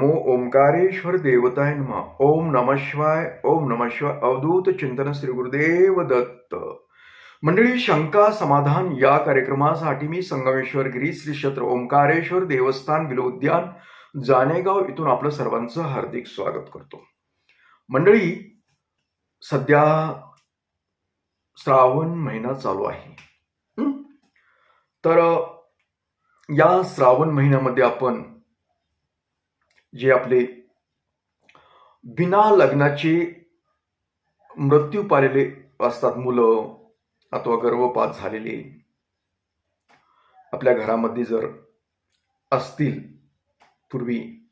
नमो ओंकारेश्वर देवताय नमः. ओम नम शिवाय ओम नम शिवाय अवधूत चिंतन श्री गुरुदेव दत्त. मंडळी शंका समाधान या कार्यक्रमासाठी मी संगमेश्वर गिरी श्री क्षेत्र ओंकारेश्वर देवस्थान विलोद्यान जानेगाव इथून आपलं सर्वांचं हार्दिक स्वागत करतो. मंडळी सध्या श्रावण महिना चालू आहे. तर या श्रावण महिन्यामध्ये आपण जे आपले बिना लग्नाचे मृत्यू पालेले असतात मुलं अथवा गर्भपात झालेले आपल्या घरामध्ये जर असतील पूर्वी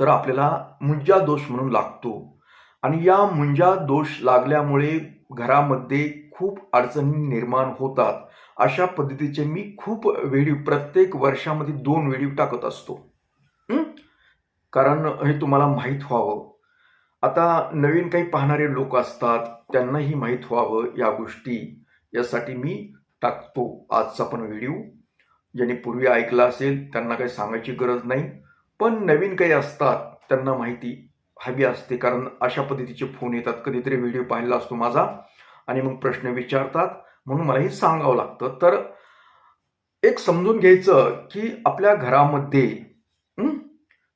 तर आपल्याला मुंजा दोष म्हणून लागतो. आणि या मुंजा दोष लागल्यामुळे घरामध्ये खूप अडचणी निर्माण होतात. अशा पद्धतीचे मी खूप व्हिडिओ प्रत्येक वर्षामध्ये दोन व्हिडिओ टाकत असतो. कारण हे तुम्हाला माहीत व्हावं. आता नवीन काही पाहणारे लोक असतात त्यांनाही माहीत व्हावं या गोष्टी. यासाठी मी टाकतो आजचा पण व्हिडिओ. ज्यांनी पूर्वी ऐकला असेल त्यांना काही सांगायची गरज नाही. पण नवीन काही असतात त्यांना माहिती हवी असते. कारण अशा पद्धतीचे फोन येतात. कधीतरी व्हिडिओ पाहिला असतो माझा आणि मग प्रश्न विचारतात. म्हणून मला हे सांगावं लागतं. तर एक समजून घ्यायचं की आपल्या घरामध्ये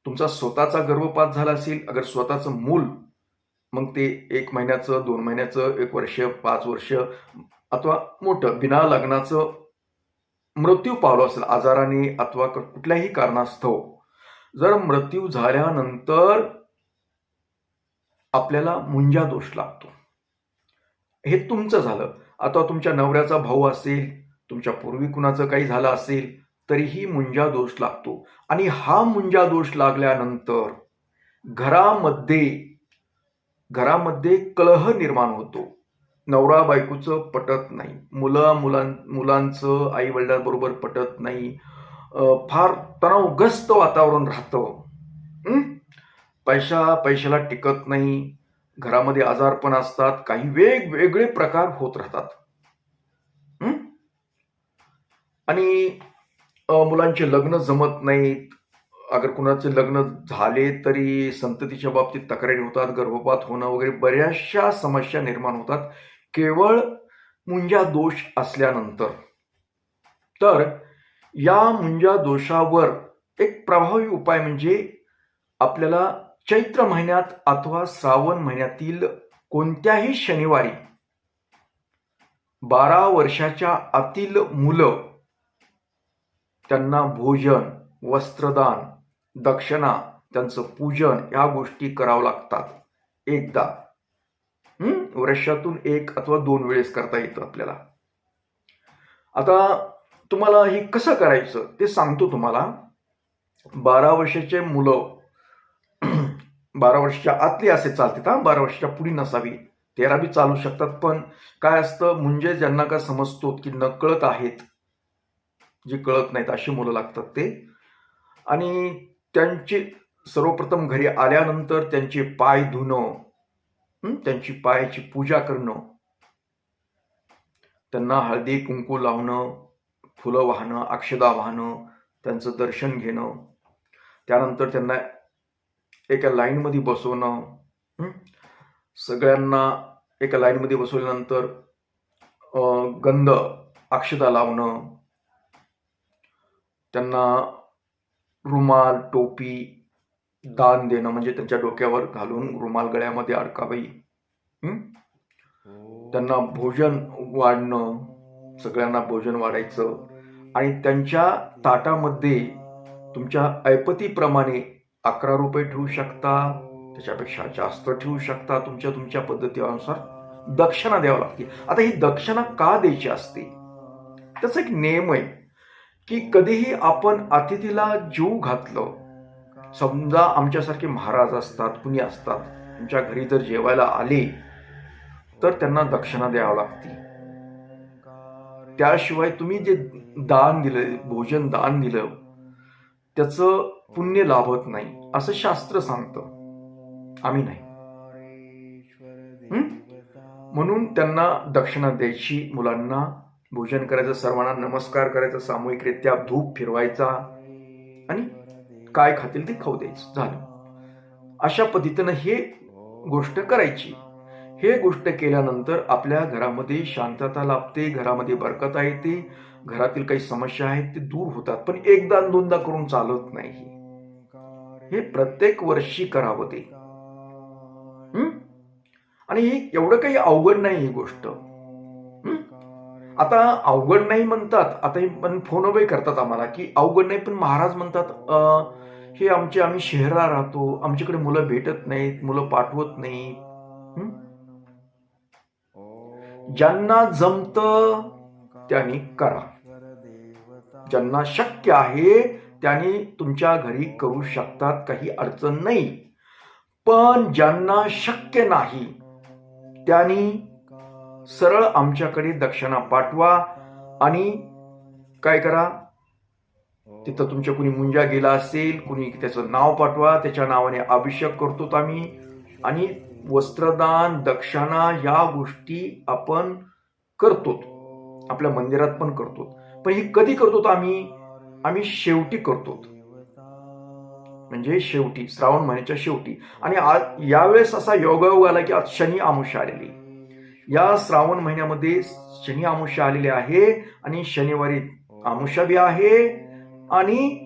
तुमचा स्वतःचा गर्भपात झाला असेल अगर स्वतःचं मूल मग ते एक महिन्याचं दोन महिन्याचं एक वर्ष पाच वर्ष अथवा मोठं बिना लग्नाचं मृत्यू पावलं असेल आजाराने अथवा क- कुठल्याही कारणास्तव जर मृत्यू झाल्यानंतर आपल्याला मुंजा दोष लागतो. हे तुमचं झालं. अथवा तुमच्या नवऱ्याचा भाऊ असेल तुमच्या पूर्वी कुणाचं काही झालं असेल तरीही मुंजा दोष लागतो. आणि हा मुंजा दोष लागल्यानंतर घरामध्ये घरामध्ये कलह निर्माण होतो. नवरा बायकोचं पटत नाही. मुलं मुलां मुलांचं आई वडिलांबरोबर पटत नाही. फार तणावग्रस्त वातावरण राहतं. पैसा पैशाला टिकत नाही. घरामध्ये आजारपण असतात. काही वेगवेगळे प्रकार होत राहतात. आणि मुलांचे लग्न जमत नाहीत. अगर कुणाचे लग्न झाले तरी संततीच्या बाबतीत तक्रारी होतात गर्भपात होणं वगैरे बऱ्याचशा समस्या निर्माण होतात. केवळ मुंजा दोष असल्यानंतर. तर या मुंजा दोषावर एक प्रभावी उपाय म्हणजे आपल्याला चैत्र महिन्यात अथवा श्रावण महिन्यातील कोणत्याही शनिवारी बारा वर्षाच्या आतील मुलं त्यांना भोजन वस्त्रदान दक्षिणा त्यांचं पूजन या गोष्टी करावं लागतात. एकदा. वर्षातून एक अथवा दोन वेळेस करता येतं आपल्याला. आता तुम्हाला हे कसं करायचं ते सांगतो तुम्हाला. बारा वर्षाचे मुलं बारा वर्षाच्या आतली असे चालतात हा? बारा वर्षाच्या पुढे नसावी. तेरा बी चालू शकतात पण काय असतं म्हणजे ज्यांना का समजतो की नकळत आहेत जी कळत नाहीत अशी मुलं लागतात ते. आणि त्यांची सर्वप्रथम घरी आल्यानंतर त्यांचे पाय धुणं त्यांची पायाची पूजा करणं त्यांना हळदी कुंकू लावणं फुलं वाहणं अक्षदा वाहणं त्यांचं दर्शन घेणं त्यानंतर त्यांना एका लाईनमध्ये बसवणं सगळ्यांना एका लाईनमध्ये बसवल्यानंतर गंध अक्षदा लावणं त्यांना रुमाल टोपी दान देणं म्हणजे त्यांच्या डोक्यावर घालून रुमाल गळ्यामध्ये अडकावी. हं? त्यांना भोजन वाढणं सगळ्यांना भोजन वाढायचं. आणि त्यांच्या ताटामध्ये तुमच्या ऐपतीप्रमाणे अकरा रुपये ठेवू शकता त्याच्यापेक्षा जास्त ठेवू शकता तुमच्या तुमच्या पद्धतीनुसार दक्षिणा द्यावं लागते आता ही दक्षिणा का द्यायची असते? त्याचा एक नियम आहे. की कधीही आपण अतिथीला जीव घातलं समजा आमच्यासारखे महाराज असतात कुणी असतात तुमच्या घरी जर जेवायला आले तर त्यांना दक्षिणा द्यावं लागते. त्याशिवाय तुम्ही जे दान दिलं भोजन दान दिलं त्याचं पुण्य लाभत नाही असं शास्त्र सांगतं. आम्ही नाही. म्हणून त्यांना दक्षिणा द्यायची मुलांना भोजन करायचं सर्वांना नमस्कार करायचा सामूहिकरित्या धूप फिरवायचा. आणि काय खातील ते खाऊ द्यायचं. झालं. अशा पद्धतीनं हे गोष्ट करायची. हे गोष्ट केल्यानंतर आपल्या घरामध्ये शांतता लाभते घरामध्ये बरकता येते. घरातील काही समस्या आहेत ते दूर होतात पण एकदा दोनदा करून चालत नाही. हे प्रत्येक वर्षी करावं ते. आणि हे एवढं काही अवघड नाही ही गोष्ट. आता अवघड नाही म्हणतात आता हे पण फोन वगैरे करतात आम्हाला की अवघड नाही पण महाराज म्हणतात हे आमचे आम्ही शहरात राहतो आमच्याकडे मुलं भेटत नाहीत मुलं पाठवत नाहीत ज्यांना जमत त्यांनी करा. ज्यांना शक्य आहे त्यांनी तुमच्या घरी करू शकतात काही अडचण नाही. पण ज्यांना शक्य नाही त्यांनी सरळ आमच्याकडे दक्षिणा पाठवा आणि काय करा? तिथं तुमच्या कुणी मुंजा गेला असेल कुणी त्याचं नाव पाठवा त्याच्या नावाने अभिषेक करतो आम्ही. आणि वस्त्रदान दक्षिणा या गोष्टी आपण करतो आपल्या मंदिरात पण करतो पण ही कधी करतो आम्ही? आम्ही शेवटी करतो म्हणजे शेवटी श्रावण महिन्याच्या शेवटी. आणि आज यावेळेस असा योगायोग आला की आज शनी आमुष्य आलेली. या श्रावण महिन्यामध्ये शनी आमुष्य आलेले आहे आणि शनिवारी आमुष्या बी आहे आणि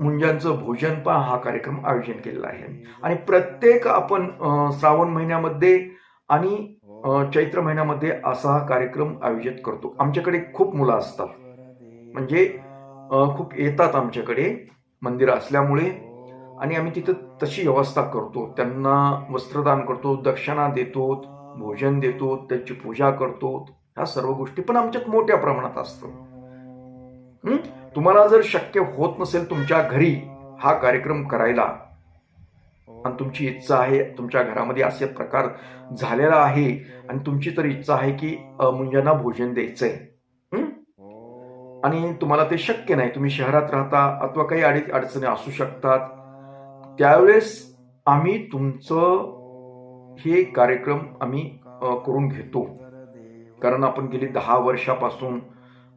मुंजांचं भोजन पण हा कार्यक्रम आयोजन केलेला आहे. आणि प्रत्येक आपण श्रावण महिन्यामध्ये आणि अं, चैत्र महिन्यामध्ये असा हा कार्यक्रम आयोजित करतो. आमच्याकडे खूप मुलं असतात. म्हणजे खूप येतात आमच्याकडे मंदिर असल्यामुळे. आणि आम्ही तिथं तशी व्यवस्था करतो. त्यांना वस्त्रदान करतो दक्षिणा देतो भोजन देतो त्याची पूजा करतो ह्या सर्व गोष्टी पण आमच्यात मोठ्या प्रमाणात असतं तुम्हाला जर शक्य होत नसेल तुमच्या घरी हा कार्यक्रम करायला आणि तुमची इच्छा आहे तुमच्या घरामध्ये असे प्रकार झालेला आहे आणि तुमची तर इच्छा आहे की मुंजांना भोजन द्यायचंय. हं? आणि तुम्हाला ते शक्य नाही. तुम्ही शहरात राहता अथवा काही अडी अडचणी असू शकतात. त्यावेळेस आम्ही तुमचं हे कार्यक्रम आम्ही करून घेतो. कारण आपण गेली दहा वर्षापासून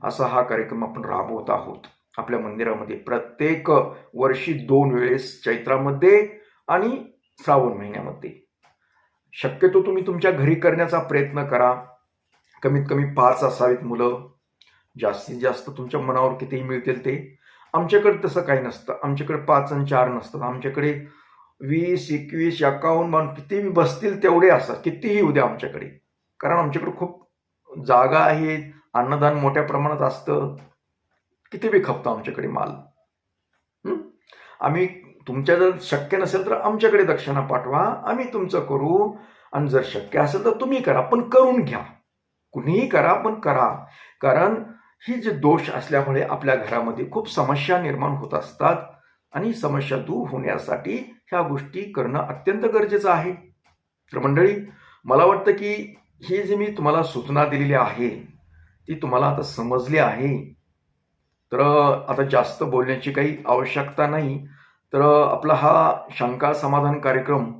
असा हा कार्यक्रम आपण राबवत आहोत. आपल्या मंदिरामध्ये प्रत्येक वर्षी दोन वेळेस चैत्रामध्ये आणि श्रावण महिन्यामध्ये. शक्यतो तुम्ही तुमच्या घरी करण्याचा प्रयत्न करा. कमीत कमी पाच असावीत मुलं. जास्तीत जास्त तुमच्या मनावर कितीही मिळतील ते. आमच्याकडे तसं काही नसतं. आमच्याकडे पाच आणि चार नसतात. आमच्याकडे वीस एकवीस एकावन्न मान किती बसतील तेवढे असतात. कितीही उद्या आमच्याकडे. कारण आमच्याकडे खूप जागा आहे अन्नदान मोठ्या प्रमाणात असतं. किती बी खपतं आमच्याकडे माल. आम्ही तुमच्या जर शक्य नसेल तर आमच्याकडे दक्षिणा पाठवा. आम्ही तुमचं करू. आणि जर शक्य असेल तर तुम्ही करा. पण करून घ्या. कुणीही करा पण करा. कारण ही जे दोष असल्यामुळे आपल्या घरामध्ये खूप समस्या निर्माण होत असतात. आणि समस्या दूर होण्यासाठी ह्या गोष्टी करणं अत्यंत गरजेचं आहे. तर मंडळी मला वाटतं की ही जी मी तुम्हाला सूचना दिलेली आहे ती तुम्हाला आता समजली आहे. तर आता जास्त बोलण्याची काही आवश्यकता नाही. तर आपला हा शंका समाधान कार्यक्रम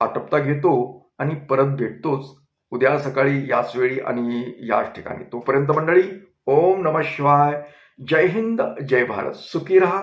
आटपता घेतो आणि परत भेटतोच उद्या सकाळी याच वेळी आणि याच ठिकाणी. तोपर्यंत मंडळी ओम नम शिवाय. जय हिंद जय भारत. सुखी राहा.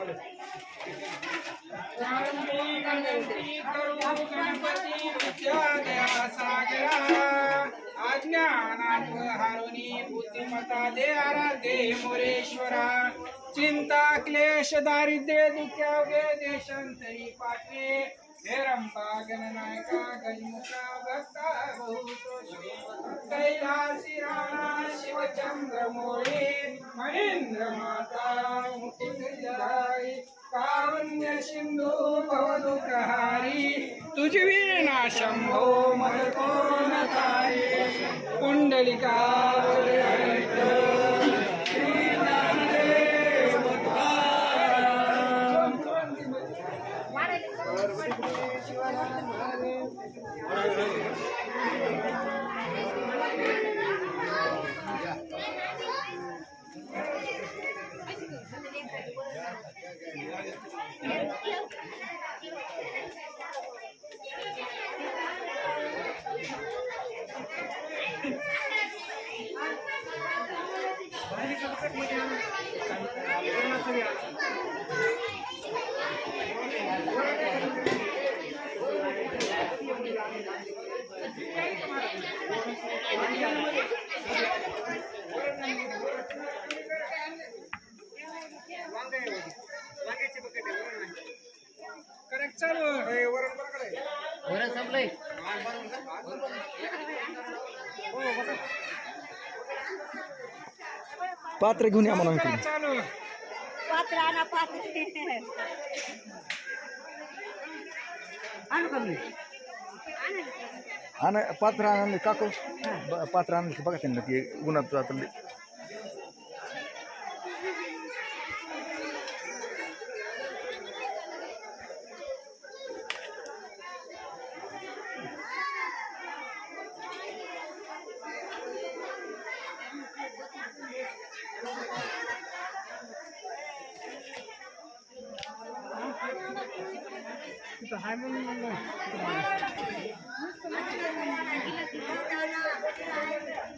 Gracias. ज्ञानात हारुनी बुद्धिमता दे आराधे मोरेश्वरा. चिंता क्लेश दारिद्र्य दुःख्यावगे देशांतरी पाठवे. हेरंबा गणनायका गजमुखा भक्ता बहुतोषे. कैलासी राणा शिवचंद्र मोरे महेंद्र माता मुकुंद कारुण्यसिन्धु भवदुग्रहारी तुजवीणा शम्भो मदकोनतारी पुण्डलिका पात्र घेऊन या मला पात्र आणा पात्र. आणू का मी आण पात्र आणले काकू ब- पात्र आणले बघा त्यांना ते उन्हात जातं 大姑来给妈妈让让